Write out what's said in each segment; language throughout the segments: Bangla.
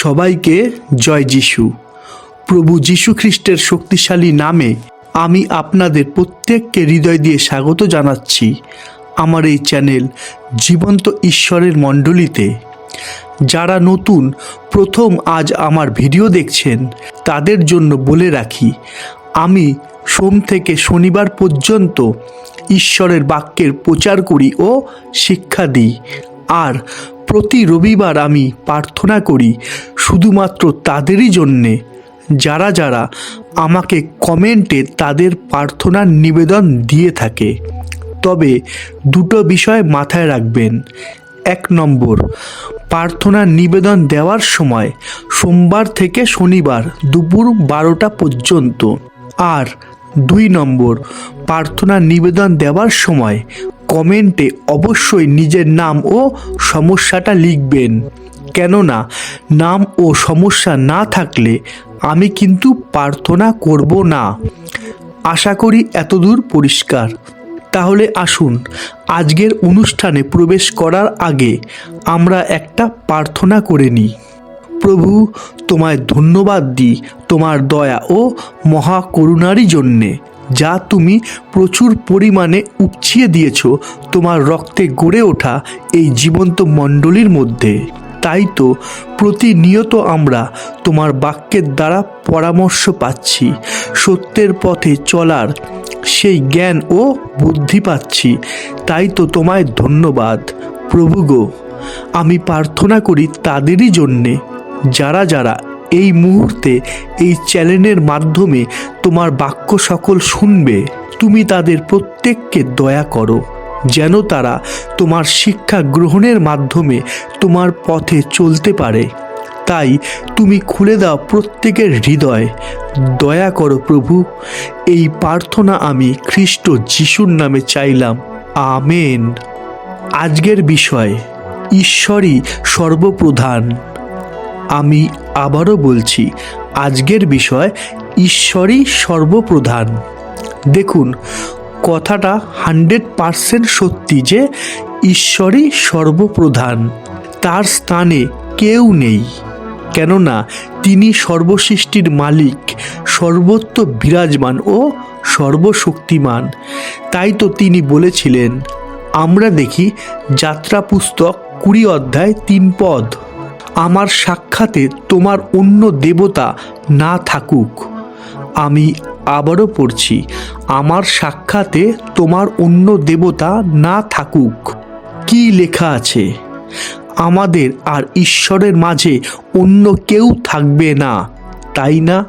সবাইকে জয় যিশু। প্রভু যিশু খ্রিস্টের শক্তিশালী নামে আমি আপনাদের প্রত্যেককে হৃদয় দিয়ে স্বাগত জানাচ্ছি আমার এই চ্যানেল জীবন্ত ঈশ্বরের মণ্ডলীতে। যারা নতুন, প্রথম আজ আমার ভিডিও দেখছেন, তাদের জন্য বলে রাখি, আমি সোম থেকে শনিবার পর্যন্ত ঈশ্বরের বাক্যের প্রচার করি ও শিক্ষা দিই। আর প্রতি রবিবার আমি প্রার্থনা করি শুধুমাত্র তাদেরই জন্যে, যারা যারা আমাকে কমেন্টে তাদের প্রার্থনার নিবেদন দিয়ে থাকে। তবে দুটো বিষয় মাথায় রাখবেন। এক নম্বর, প্রার্থনার নিবেদন দেওয়ার সময় সোমবার থেকে শনিবার দুপুর বারোটা পর্যন্ত। আর দুই নম্বর প্রার্থনা নিবেদন দেওয়ার সময় কমেন্টে অবশ্যই নিজের নাম ও সমস্যাটা লিখবেন। কেননা, নাম ও সমস্যা না থাকলে আমি কিন্তু প্রার্থনা করব না। আশা করি এতদূর পরিষ্কার। তাহলে আসুন, আজকের অনুষ্ঠানে প্রবেশ করার আগে আমরা একটা প্রার্থনা করে নিই। প্রভু, তোমায় ধন্যবাদ দিই তোমার দয়া ও মহাকরুণারই জন্যে। যা তুমি প্রচুর পরিমাণে উপচিয়ে দিয়েছ, তোমার রক্তে গড়ে ওঠা এই জীবন্ত মণ্ডলীর মধ্যে। তাই তো প্রতিনিয়ত আমরা তোমার বাক্যের দ্বারা পরামর্শ পাচ্ছি, সত্যের পথে চলার সেই জ্ঞান ও বুদ্ধি পাচ্ছি। তাই তো তোমায় ধন্যবাদ, প্রভু গো। আমি প্রার্থনা করি তাদেরই জন্যে, যারা যারা এই মুহূর্তে এই চ্যানেলের মাধ্যমে তোমার বাক্য সকল শুনবে। তুমি তাদের প্রত্যেককে দয়া করো, যেন তারা তোমার শিক্ষা গ্রহণের মাধ্যমে তোমার পথে চলতে পারে। তাই তুমি খুলে দাও প্রত্যেকের হৃদয়। দয়া করো প্রভু, এই প্রার্থনা আমি খ্রিস্ট যিশুর নামে চাইলাম। আমেন। আজকের বিষয়, ঈশ্বরই সর্বপ্রধান। আমি আবারও বলছি, আজকের বিষয় ঈশ্বরই সর্বপ্রধান। দেখুন, কথাটা হান্ড্রেড পারসেন্ট সত্যি যে ঈশ্বরই সর্বপ্রধান, তার স্থানে কেউ নেই। কেননা, তিনি সর্বসৃষ্টির মালিক, সর্বত্র বিরাজমান ও সর্বশক্তিমান। তাই তো তিনি বলেছিলেন, আমরা দেখি যাত্রা পুস্তক কুড়ি অধ্যায় তিন পদ। আমার সাক্ষাতে তোমার অন্য দেবতা না থাকুক। আমি আবারও পড়ছি, আমার সাক্ষাতে তোমার অন্য দেবতা না থাকুক। কি লেখা আছে? আমাদের আর ঈশ্বরের মাঝে অন্য কেউ থাকবে না, তাই না?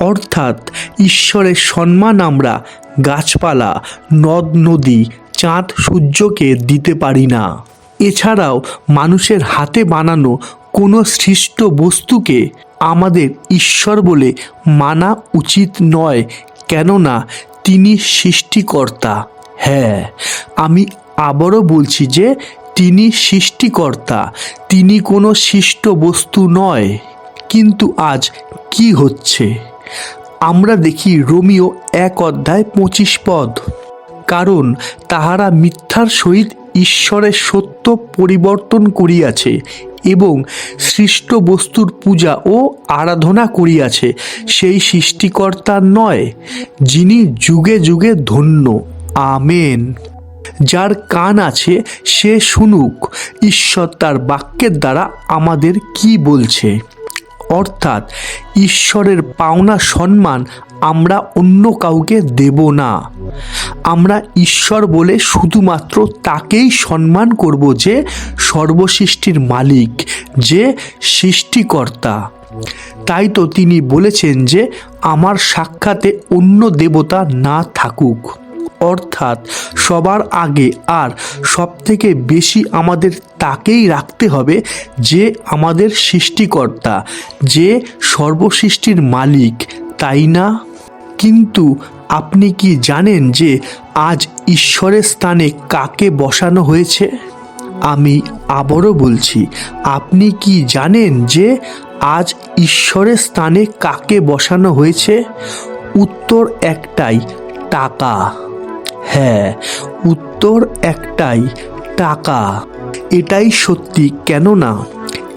অর্থাৎ ঈশ্বরের সম্মান আমরা গাছপালা, নদ, নদী, চাঁদ, সূর্যকে দিতে পারি না। এছাড়াও মানুষের হাতে বানানো কোনো সৃষ্ট বস্তুকে আমাদের ঈশ্বর বলে মানা উচিত নয়, কেননা তিনি সৃষ্টিকর্তা। হ্যাঁ আমি আবারও বলছি যে তিনি সৃষ্টিকর্তা, তিনি কোনো সৃষ্ট বস্তু নয়। কিন্তু আজ কি হচ্ছে? আমরা দেখি রোমিও এক অধ্যায় পঁচিশ পদ। কারণ তাহারা মিথ্যার সহিত ঈশ্বরের সত্য পরিবর্তন করিয়াছে এবং সৃষ্ট বস্তুর পূজা ও আরাধনা করিয়াছে, সেই সৃষ্টিকর্তা নয়, যিনি যুগে যুগে ধন্য। আমেন। যার কান আছে, সে শুনুক। ঈশ্বর তার বাক্যের দ্বারা আমাদের কি বলছে? অর্থাৎ ঈশ্বরের পাওনা সম্মান আমরা অন্য কাউকে দেব না। আমরা ঈশ্বর বলে শুধুমাত্র তাকেই সম্মান করব যে সর্বসৃষ্টির মালিক, যে সৃষ্টিকর্তা। তাই তো তিনি বলেছেন যে আমার সাক্ষাতে অন্য দেবতা না থাকুক। অর্থাৎ সবার আগে আর সব থেকে বেশি আমাদের তাকেই রাখতে হবে যে আমাদের সৃষ্টিকর্তা, যে সর্বসৃষ্টির মালিক, তাই না? কিন্তু আপনি কি জানেন যে আজ ঈশ্বরের স্থানে কাকে বসানো হয়েছে? আমি আবারও বলছি, আপনি কি জানেন যে আজ ঈশ্বরের স্থানে কাকে বসানো হয়েছে? উত্তর একটাই, টাকা। হ্যাঁ উত্তর একটাই, টাকা। এটাই সত্যি, কেননা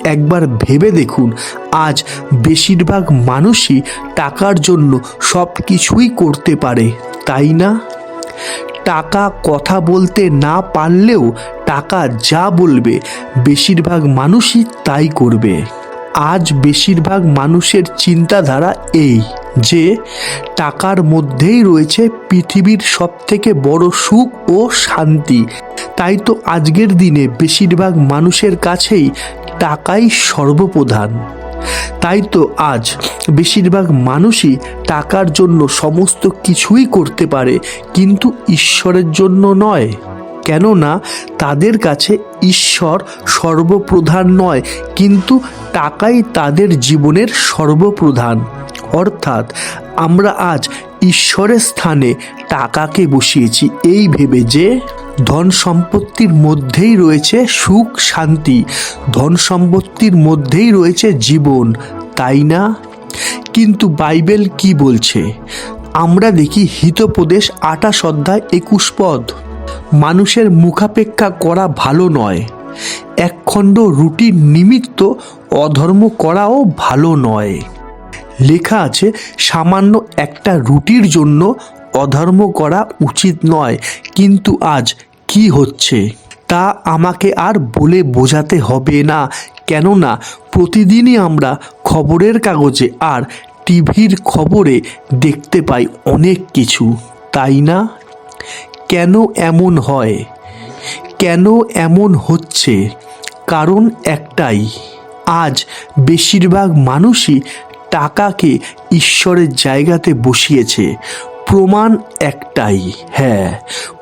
একবার ভেবে দেখুন, আজ বেশিরভাগ মানুষই টাকার জন্য সব কিছুই করতে পারে, তাই না? টাকা কথা বলতে না পারলেও টাকা যা বলবে, বেশিরভাগ মানুষই তাই করবে। আজ বেশিরভাগ মানুষের চিন্তাধারা এই, যে টাকার মধ্যেই রয়েছে পৃথিবীর সবথেকে বড় সুখ ও শান্তি। তাই তো আজকের দিনে বেশিরভাগ মানুষের কাছেই টাকাই সর্বপ্রধান। তাই তো আজ বেশিরভাগ মানুষই টাকার জন্য সমস্ত কিছুই করতে পারে, কিন্তু ঈশ্বরের জন্য নয়। কেননা তাদের কাছে ঈশ্বর সর্বপ্রধান নয়, কিন্তু টাকাই তাদের জীবনের সর্বপ্রধান। অর্থাৎ আমরা আজ ঈশ্বরের স্থানে টাকাকে বসিয়েছি। এই ভেবে যে ধন সম্পত্তির মধ্যেই রয়েছে সুখ, শান্তি, ধন সম্পত্তির মধ্যেই রয়েছে জীবন, তাই না? কিন্তু বাইবেল কি বলছে? আমরা দেখি হিতোপদেশ আটাশ অধ্যায় একুশ পদ, মানুষের মুখাপেক্ষা করা ভালো নয়, একখণ্ড রুটির নিমিত্ত অধর্ম করাও ভালো নয়। লেখা আছে, সামান্য একটা রুটির জন্য অধর্ম করা উচিত নয়, কিন্তু আজ কি হচ্ছে? তা আমাকে আর বলে বোঝাতে হবে না, কেননা প্রতিদিনই আমরা খবরের কাগজে আর টিভির খবরে দেখতে পাই অনেক কিছু, তাই না? কেন এমন হয়? কেন এমন হচ্ছে? কারণ একটাই, আজ বেশিরভাগ মানুষই টাকাকে ঈশ্বরের জায়গাতে বসিয়েছে? প্রমাণ একটাই হ্যাঁ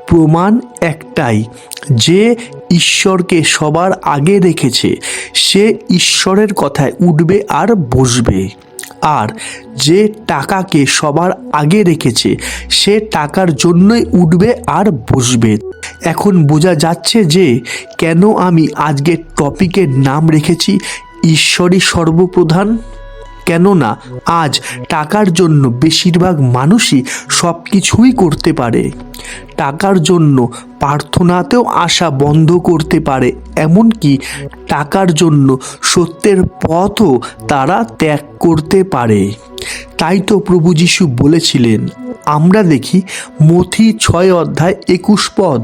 প্রমাণ একটাই। যে ঈশ্বরকে সবার আগে রেখেছে সে ঈশ্বরের কথায় উঠবে আর বসবে। আর যে টাকাকে সবার আগে রেখেছে, সে টাকার জন্যই উঠবে আর বসবে। এখন বোঝা যাচ্ছে যে কেন আমি আজকের টপিকের নাম রেখেছি, ঈশ্বরই সর্বপ্রধান? কেননা আজ টাকার জন্য বেশিরভাগ মানুষই সব কিছুই করতে পারে। টাকার জন্য প্রার্থনাতেও আসা বন্ধ করতে পারে, এমনকি টাকার জন্য সত্যের পথও তারা ত্যাগ করতে পারে। তাই তো প্রভু যিশু বলেছিলেন, আমরা দেখি মথি ছয় অধ্যায় একুশ পদ,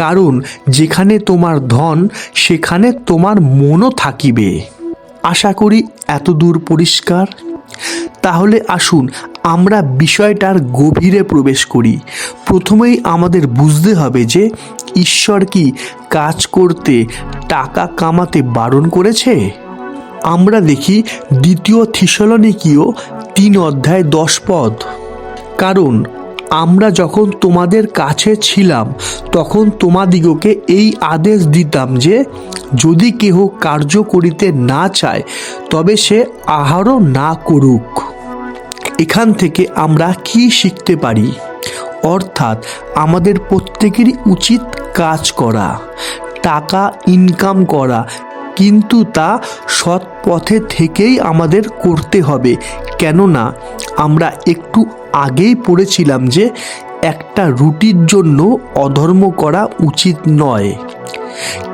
কারণ যেখানে তোমার ধন, সেখানে তোমার মনও থাকিবে। আশা করি এত দূর পরিষ্কার। তাহলে আসুন, আমরা বিষয়টার গভীরে প্রবেশ করি। প্রথমেই আমাদের বুঝতে হবে যে, ঈশ্বর কি কাজ করতে, টাকা কামাতে বারণ করেছে? আমরা দেখি দ্বিতীয় থিসলনিকীয় তিন অধ্যায় দশ পদ। কারণ আমরা যখন তোমাদের কাছে ছিলাম, তখন তোমাদিগকে এই আদেশ দিতাম যে, যদি কেহ কার্য করিতে না চায়, তবে সে আহারও না করুক। এখান থেকে আমরা কি শিখতে পারি? অর্থাৎ, আমাদের প্রত্যেকেরই উচিত কাজ করা, টাকা ইনকাম করা, কিন্তু তা সৎ পথে থেকেই আমাদের করতে হবে। কেননা, আমরা একটু আগেই পড়েছিলাম যে একটা রুটির জন্য অধর্ম করা উচিত নয়।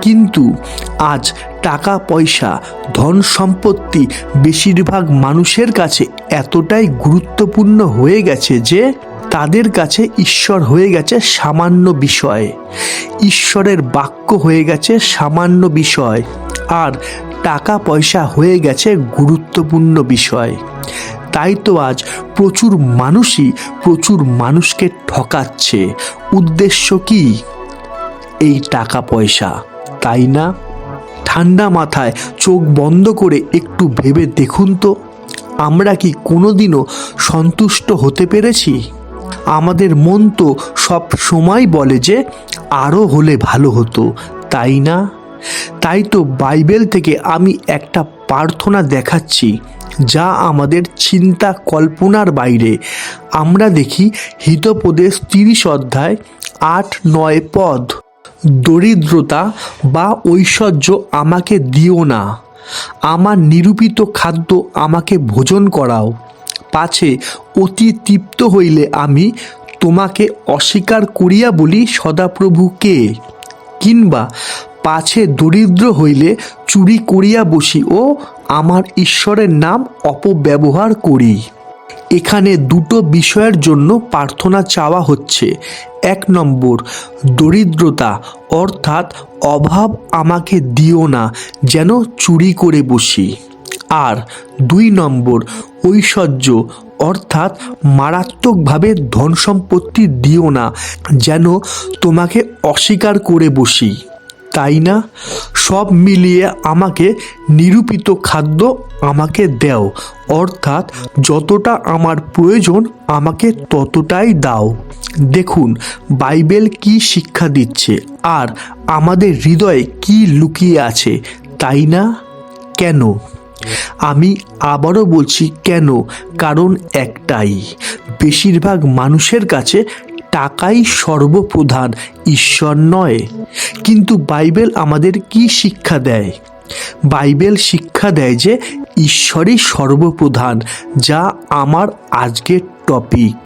কিন্তু আজ টাকা, পয়সা, ধন সম্পত্তি বেশিরভাগ মানুষের কাছে এতটাই গুরুত্বপূর্ণ হয়ে গেছে যে তাদের কাছে ঈশ্বর হয়ে গেছে সামান্য বিষয়। ঈশ্বরের বাক্য হয়ে গেছে সামান্য বিষয়। আর টাকা, পয়সা হয়ে গেছে গুরুত্বপূর্ণ বিষয়। তাই তো আজ প্রচুর মানুষই প্রচুর মানুষকে ঠকাচ্ছে। উদ্দেশ্য কি? এই টাকা পয়সা, তাই না? ঠান্ডা মাথায় চোখ বন্ধ করে একটু ভেবে দেখুন তো, আমরা কি কোনোদিনও সন্তুষ্ট হতে পেরেছি? আমাদের মন তো সব সময় বলে যে আরও হলে ভালো হতো, তাই না? তাই তো বাইবেল থেকে আমি একটা প্রার্থনা দেখাচ্ছি যা আমাদের চিন্তা কল্পনার বাইরে। আমরা দেখি হিতোপদেশ তিরিশ অধ্যায় আট নয় পদ। দরিদ্রতা বা ঐশ্বর্য আমাকে দিও না। আমার নিরূপিত খাদ্য আমাকে ভোজন করাও। পাছে অতি তৃপ্ত হইলে আমি তোমাকে অস্বীকার করিয়া বলি সদাপ্রভু কে? কিংবা পাছে দরিদ্র হইলে চুরি করিয়া বসি ও আমার ঈশ্বরের নাম অপব্যবহার করি। এখানে দুটো বিষয়ের জন্য প্রার্থনা চাওয়া হচ্ছে। এক নম্বর, দরিদ্রতা, অর্থাৎ অভাব আমাকে দিও না, যেন চুরি করে বসি। আর দুই নম্বর, ঐশ্বর্য, অর্থাৎ মারাত্মকভাবে ধন সম্পত্তি দিও না, যেন তোমাকে অস্বীকার করে বসি। তাই না? সব মিলিয়ে আমাকে নিরূপিত খাদ্য আমাকে দেও, অর্থাৎ যতটা আমার প্রয়োজন আমাকে ততটাই দাও। দেখুন, বাইবেল কি শিক্ষা দিচ্ছে, আর আমাদের হৃদয়ে কি লুকিয়ে আছে, তাই না? কেন? আমি আবারও বলছি কেন, কারণ একটাই, বেশিরভাগ মানুষের কাছে টাকাই সর্বপ্রধান, ঈশ্বর নয়। কিন্তু বাইবেল আমাদের কি শিক্ষা দেয়? বাইবেল শিক্ষা দেয় যে ঈশ্বরই সর্বপ্রধান, যা আমার আজকের টপিক।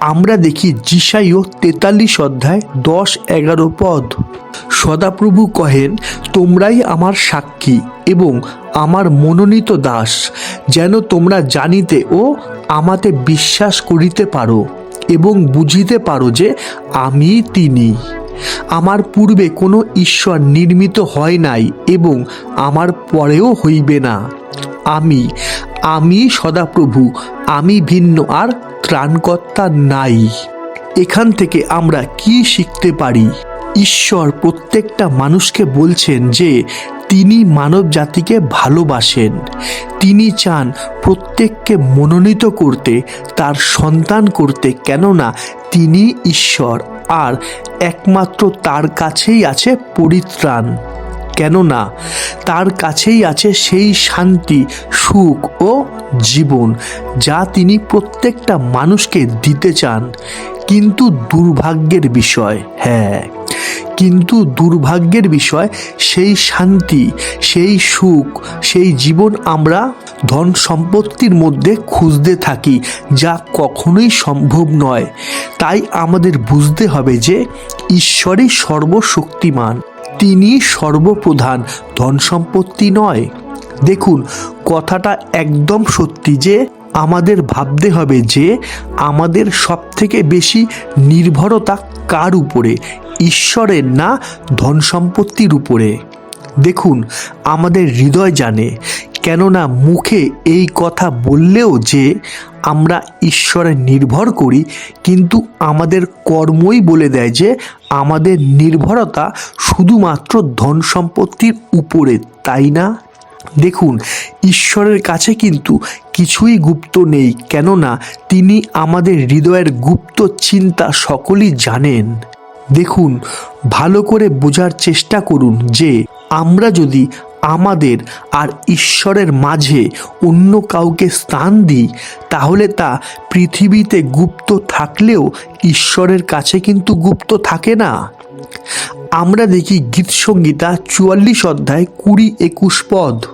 আমরা দেখি জিসাইও তেতাল্লিশ অধ্যায় দশ এগারো পদ। সদাপ্রভু কহেন, তোমরাই আমার সাক্ষী এবং আমার মনোনীত দাস, যেন তোমরা জানিতে ও আমাতে বিশ্বাস করিতে পারো। এবং বুঝিতে পারো যে আমি তিনি। আমার পূর্বে কোনো ঈশ্বর নির্মিত হয় নাই এবং আমার পরেও হইবে না। আমি আমি সদাপ্রভু, আমি ভিন্ন আর ত্রাণকর্তা নাই। এখান থেকে আমরা কি শিখতে পারি? ঈশ্বর প্রত্যেকটা মানুষকে বলছেন যে তিনি মানব জাতিকে ভালোবাসেন। তিনি চান প্রত্যেককে মনোনীত করতে, তার সন্তান করতে, কেননা তিনি ঈশ্বর, আর একমাত্র তার কাছেই আছে পরিত্রাণ। কেননা তার কাছেই আছে সেই শান্তি, সুখ ও জীবন, যা তিনি প্রত্যেকটা মানুষকে দিতে চান। কিন্তু দুর্ভাগ্যের বিষয় হ্যাঁ। কিন্তু দুর্ভাগ্যের বিষয়, সেই শান্তি, সেই সুখ, সেই জীবন আমরা ধন সম্পত্তির মধ্যে খুঁজতে থাকি, যা কখনোই সম্ভব নয়। তাই আমাদের বুঝতে হবে যে, ঈশ্বরই সর্বশক্তিমান, তিনি সর্বপ্রধান, ধন সম্পত্তি নয়। দেখুন, কথাটা একদম সত্যি যে আমাদের ভাবতে হবে যে আমাদের সবথেকে বেশি নির্ভরতা কার উপরে? ঈশ্বরের না ধন সম্পত্তির উপরে? দেখুন, আমাদের হৃদয় জানে, কেননা মুখে এই কথা বললেও যে আমরা ঈশ্বরে নির্ভর করি, কিন্তু আমাদের কর্মই বলে দেয় যে আমাদের নির্ভরতা শুধুমাত্র ধন সম্পত্তির উপরে, তাই না? দেখুন, ঈশ্বরের কাছে কিন্তু কিছুই গুপ্ত নেই, কেননা তিনি আমাদের হৃদয়ের গুপ্ত চিন্তা সকলেই জানেন। দেখুন, ভালো করে বোঝার চেষ্টা করুন যে, আমরা যদি আমাদের আর ঈশ্বরের মাঝে অন্য কাউকে স্থান দিই, তাহলে তা পৃথিবীতে গুপ্ত থাকলেও ঈশ্বরের কাছে কিন্তু গুপ্ত থাকে না। আমরা দেখি গীতসংগীতা চুয়াল্লিশ অধ্যায় কুড়ি একুশ পদ।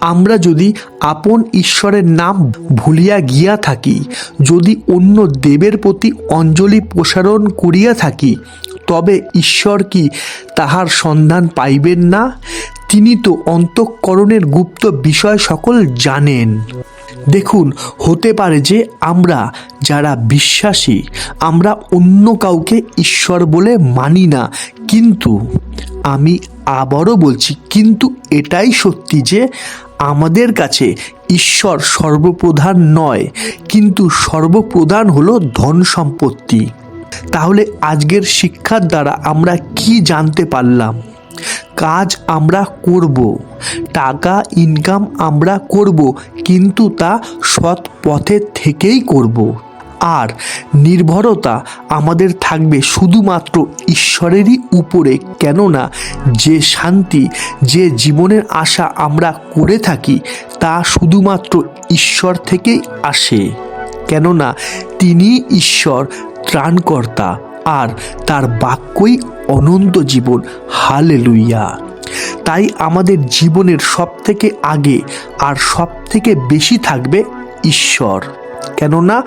আমরা যদি আপন ঈশ্বরের নাম ভুলিয়া গিয়া থাকি, যদি অন্য দেবের প্রতি অঞ্জলি প্রসারণ করিয়া থাকি, তবে ঈশ্বর কি তাহার সন্ধান পাইবেন না? তিনি তো অন্তঃকরণের গুপ্ত বিষয় সকল জানেন। দেখুন, হতে পারে যে আমরা যারা বিশ্বাসী, আমরা অন্য কাউকে ঈশ্বর বলে মানি না, কিন্তু, আমি আবারও বলছি, কিন্তু এটাই সত্যি যে আমাদের কাছে ঈশ্বর সর্বপ্রধান নয়, কিন্তু সর্বপ্রধান হলো ধন সম্পত্তি। তাহলে আজকের শিক্ষার দ্বারা আমরা কি জানতে পারলাম? কাজ আমরা করব, টাকা ইনকাম আমরা করব, কিন্তু তা সৎ পথে থেকেই করব। আর নির্ভরতা আমাদের থাকবে শুধুমাত্র ঈশ্বরেরই উপরে, কেননা যে শান্তি, যে জীবনের আশা আমরা করে থাকি, তা শুধুমাত্র ঈশ্বর থেকেই আসে। কেননা তিনি ঈশ্বর, ত্রাণকর্তা, আর তার বাক্যই অনন্ত জীবন। হালে লুইয়া তাই আমাদের জীবনের সব থেকে আগে আর সব থেকে বেশি থাকবে ঈশ্বর। কেননা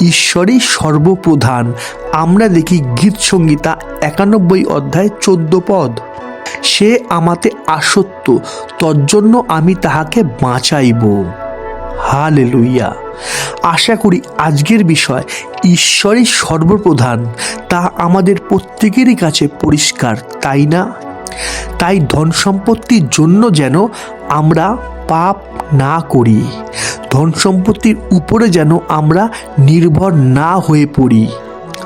ঈশ্বরই সর্বপ্রধান। আমরা দেখি গীত সংগীতা একানব্বই অধ্যায় চোদ্দ পদ। সে আমাতে আসত্য তজ্জন্য আমি তাহাকে বাঁচাইব। হালে লইয়া আশা করি আজকের বিষয়, ঈশ্বরই সর্বপ্রধান, তা আমাদের প্রত্যেকেরই কাছে পরিষ্কার, তাই না? তাই ধন সম্পত্তির জন্য যেন আমরা পাপ না করি। ধন সম্পত্তির উপরে যেন আমরা নির্ভর না হয়ে পড়ি।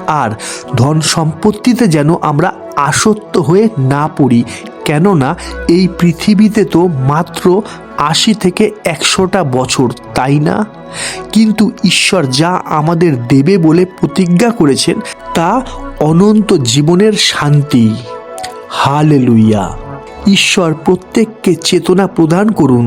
আর ধন সম্পত্তিতে যেন আমরা আসক্ত হয়ে না পড়ি, কেননা এই পৃথিবীতে তো মাত্র আশি থেকে একশোটা বছর, তাই না? কিন্তু ঈশ্বর যা আমাদের দেবে বলে প্রতিজ্ঞা করেছেন, তা অনন্ত জীবনের শান্তি। হালেলুইয়া ঈশ্বর প্রত্যেককে চেতনা প্রদান করুন